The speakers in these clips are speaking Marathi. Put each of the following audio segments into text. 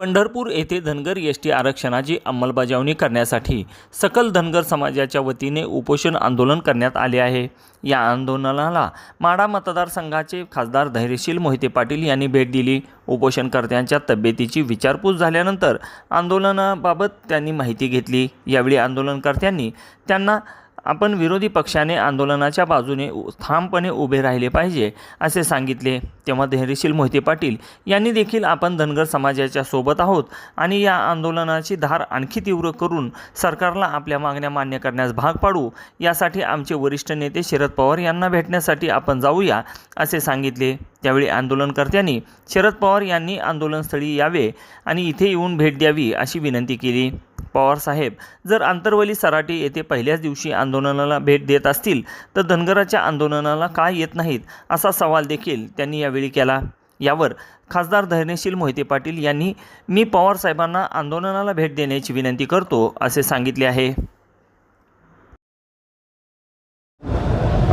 पंढरपूर येथे धनगर एस टी आरक्षणाची अंमलबजावणी करण्यासाठी सकल धनगर समाजाच्या वतीने उपोषण आंदोलन करण्यात आले आहे. या आंदोलनाला माडा मतदारसंघाचे खासदार धैर्यशील मोहिते पाटील यांनी भेट दिली. उपोषणकर्त्यांच्या तब्येतीची विचारपूस झाल्यानंतर आंदोलनाबाबत त्यांनी माहिती घेतली. यावेळी आंदोलनकर्त्यांनी त्यांना आपण विरोधी पक्षाने आंदोलनाच्या बाजूने उ- ठामपणे उभे राहिले पाहिजे असे सांगितले. तेव्हा धैर्यशील मोहिते पाटील यांनी देखील आपण धनगर समाजाच्या सोबत आहोत आणि या आंदोलनाची धार आणखी तीव्र करून सरकारला आपल्या मागण्या मान्य करण्यास भाग पाडू यासाठी आमचे वरिष्ठ नेते शरद पवार यांना भेटण्यासाठी आपण जाऊया असे सांगितले. त्यावेळी आंदोलनकर्त्यांनी शरद पवार यांनी आंदोलनस्थळी यावे आणि इथे येऊन भेट द्यावी अशी विनंती केली. पवार साहेब जर आंतरवली सराटी येथे पहिल्याच दिवशी आंदोलनाला भेट देत असतील तर धनगराच्या आंदोलनाला का येत नाहीत असा सवाल देखील त्यांनी यावेळी केला. यावर खासदार धैर्यशील मोहिते पाटील यांनी मी पवार साहेबांना आंदोलनाला भेट देण्याची विनंती करतो असे सांगितले आहे.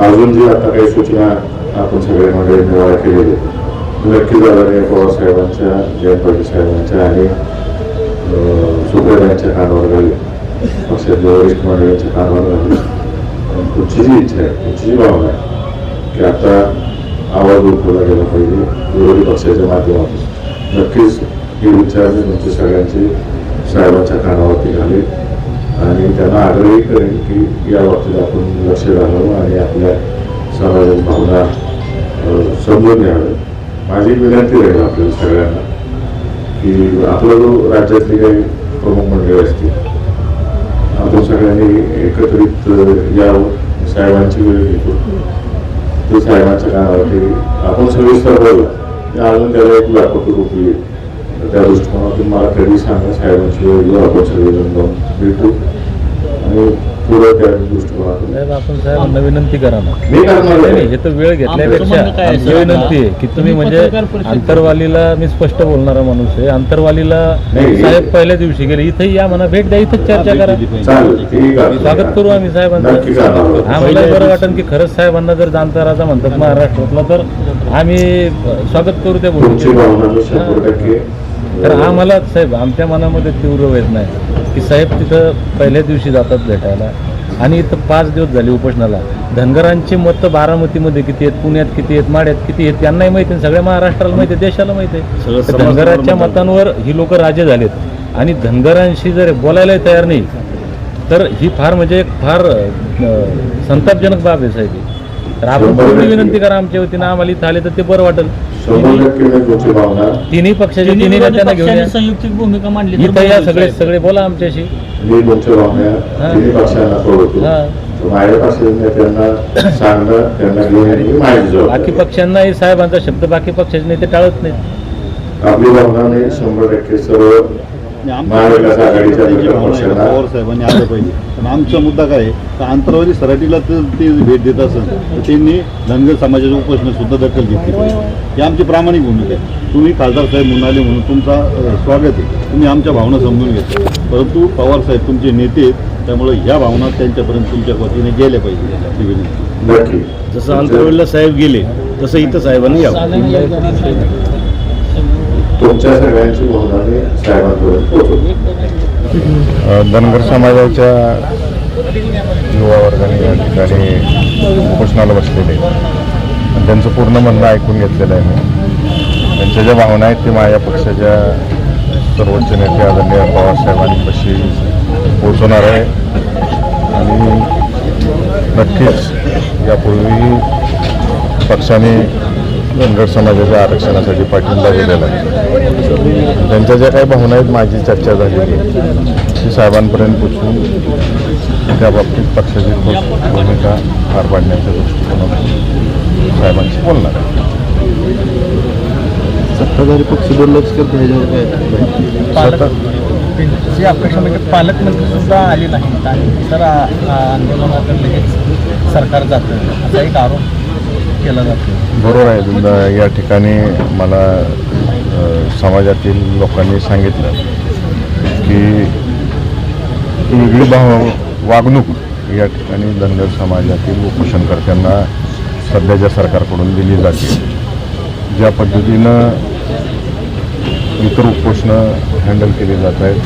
अजून जी आता काही सूचना आपण सगळ्यांमध्ये निवाडा केलेली नक्की झाल्याने जयंत पाटील साहेबांच्या आणि सुगर यांच्या कानावर घाली पक्षातल्या वरिष्ठ मंडळींच्या कानावर घाली तुमची जी इच्छा आहे तुमची जी भावना आहे की आता आवाज उठवला गेला पाहिजे विरोधी पक्षाच्या माध्यमातून नक्कीच ही विचार मी तुमची सगळ्यांची साहेबांच्या कानावरती घालेल आणि त्यांना आग्रही करेन की या बाबतीत आपण लक्ष घालावं आणि आपल्या समाजाची भावना समजून घ्याव्या माझी एक विनंती राहील आपल्या सगळ्यांना की आपला जो राज्यातली काही प्रमुख मंडळी असतील. आपण सगळ्यांनी एकत्रित या यावं साहेबांची वेळ घेतो. ते साहेबांच्या कानावरती आपण सविस्तर बोलला अजून त्याला एक व्यापक रूप येईल त्या दृष्टिकोनातून मला कधी सांगा साहेबांची वेळ घेऊ आपण सगळेजण जाऊन भेटू. आणि दृष्टिकोनातून साहेब आपण साहेबांना विनंती करा ना. मी करणार नाही नाही, आहे. हे तर वेळ घेतल्यापेक्षा म्हणणं काय आहे, आमची सर, विनंती आहे की तुम्ही म्हणजे पत्रकार परिषद- आंतरवालीला मी स्पष्ट बोलणारा माणूस आहे. आंतरवालीला नाही. साहेब पहिल्या दिवशी गेले. इथे या म्हणा भेट द्या इथंच चर्चा करा. चालेल ठीक आहे. स्वागत करू आम्ही साहेबांचं नक्की करणार आम्हाला बरं वाटेल की खरंच साहेबांना जर जाणताराचा म्हणतात महाराष्ट्रातला तर आम्ही स्वागत करू त्या तुमची गोष्टी भावना मी शंभर टक्के तर आम्हाला साहेब आमच्या मनामध्ये तीव्र वेदना आहे की साहेब तिथं पहिल्या दिवशी जातात भेटायला आणि इथं पाच दिवस झाले उपोषणाला. धनगरांची मतं बारामतीमध्ये किती आहेत पुण्यात किती आहेत माड्यात किती आहेत त्यांनाही माहिती आहे सगळ्या महाराष्ट्राला माहिती आहे देशाला माहिती आहे. धनगराच्या मतांवर ही लोक राजे झालेत आणि धनगरांशी जर बोलायलाही तयार नाही तर ही फार म्हणजे एक फार संतापजनक बाब आहे साहेब. ही. तर आपण. विनंती करा आमच्या वतीनं आम्हाला इथं आले तर ते बरं वाटेल. शंभर टक्के मी तुमची भावना तिन्ही पक्षाच्या तिन्ही नेत्यांना घेऊन या. संयुक्तिक भूमिका मांडली इथं या सगळे सगळे बोला आमच्याशी. मी तुमच्या भावना हा. तिन्ही पक्षांना कळवतो हा. तर माझ्या पक्षाच्या त्यांना सांगणं त्यांना घेऊन येणं ही माझी बाकी जबाबदारी पक्षांनाही साहेबांचा शब्द बाकी पक्षाचे नेते टाळत नाहीत. आपली भावना मी शंभर टक्के सर्व महाविकास आघाडीच्या घटक पवार साहेबांनी आलं पाहिजे. पण आमचा मुद्दा काय आहे? तर आंतरवाली सराटीला तर ते भेट देत असेल तर त्यांनी धनगर समाजाच्या उपोषणात सुद्धा दखल घेतली पाहिजे. ही आमची प्रामाणिक भूमिका आहे. तुम्ही खासदार साहेब म्हणून आले म्हणून तुमचा स्वागत आहे. तुम्ही आमच्या भावना समजून घेता. परंतु पवार साहेब तुमचे नेते आहेत त्यामुळे ह्या भावना त्यांच्यापर्यंत तुमच्या वतीने गेल्या पाहिजे. जसं आंतरवेळेला साहेब गेले तसं इथं साहेबांनी यावं. तुमच्या सगळ्यांची भावना मी धनगर समाजाच्या युवा वर्गाने या ठिकाणी उपोषणाला बसलेले. त्यांचं पूर्ण म्हणणं ऐकून घेतलेलं आहे मी. त्यांच्या ज्या भावना आहेत ते माझ्या पक्षाच्या सर्वोच्च नेते आदरणीय पवारसाहेबांपाशी पोहोचवणार आहे. आणि नक्कीच यापूर्वी पक्षाने धनगर समाजाच्या आरक्षणासाठी पाठिंबा दिलेला आहे. त्यांच्या ज्या काही भावना आहेत माझी चर्चा झालेली आहे. ती साहेबांपर्यंत पोचवून त्या बाबतीत पक्षाची भूमिका पार पाडण्याच्या दृष्टिकोनातून साहेबांशी बोलणार आहे. सत्ताधारी पक्ष दुर्लक्ष करतो ह्याच्यावर काय त्यांची अपेक्षा म्हणजे पालकमंत्री सुद्धा आले नाहीत आणि आंदोलनाकडे लगेच सरकार जातं. असा एक आरोप केला जातो. बरोबर आहे तुमचा या ठिकाणी मला समाजातील लोकांनी सांगितलं की वेगळी भाव वागणूक या ठिकाणी धनगर समाजातील उपोषणकर्त्यांना सध्याच्या सरकारकडून दिली जाते. ज्या पद्धतीनं इतर उपोषणं हँडल केली जात आहेत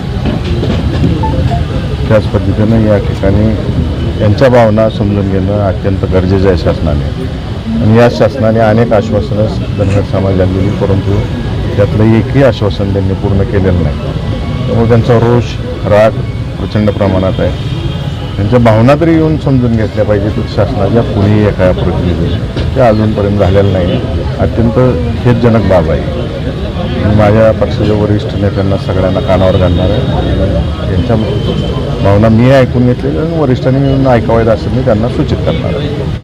त्याच पद्धतीनं या ठिकाणी यांच्या भावना समजून घेणं अत्यंत गरजेचं आहे शासनाने. आणि या शासनाने अनेक आश्वासनं धनगर समाजाला दिली परंतु त्यातलं एकही आश्वासन त्यांनी पूर्ण केलेलं नाही. त्यामुळे त्यांचा रोष राग प्रचंड प्रमाणात आहे. त्यांच्या भावना तरी येऊन समजून घेतल्या पाहिजे शासनाच्या कुणीही एका प्रतिनिधी ते अजूनपर्यंत झालेलं नाही. अत्यंत खेदजनक बाब आहे. माझ्या पक्षाच्या वरिष्ठ नेत्यांना सगळ्यांना कानावर घालणार आहे. त्यांच्या भावना मी ऐकून घेतलेल्या आणि वरिष्ठांनी मिळून ऐकावायचं असं मी त्यांना सूचित करणार आहे.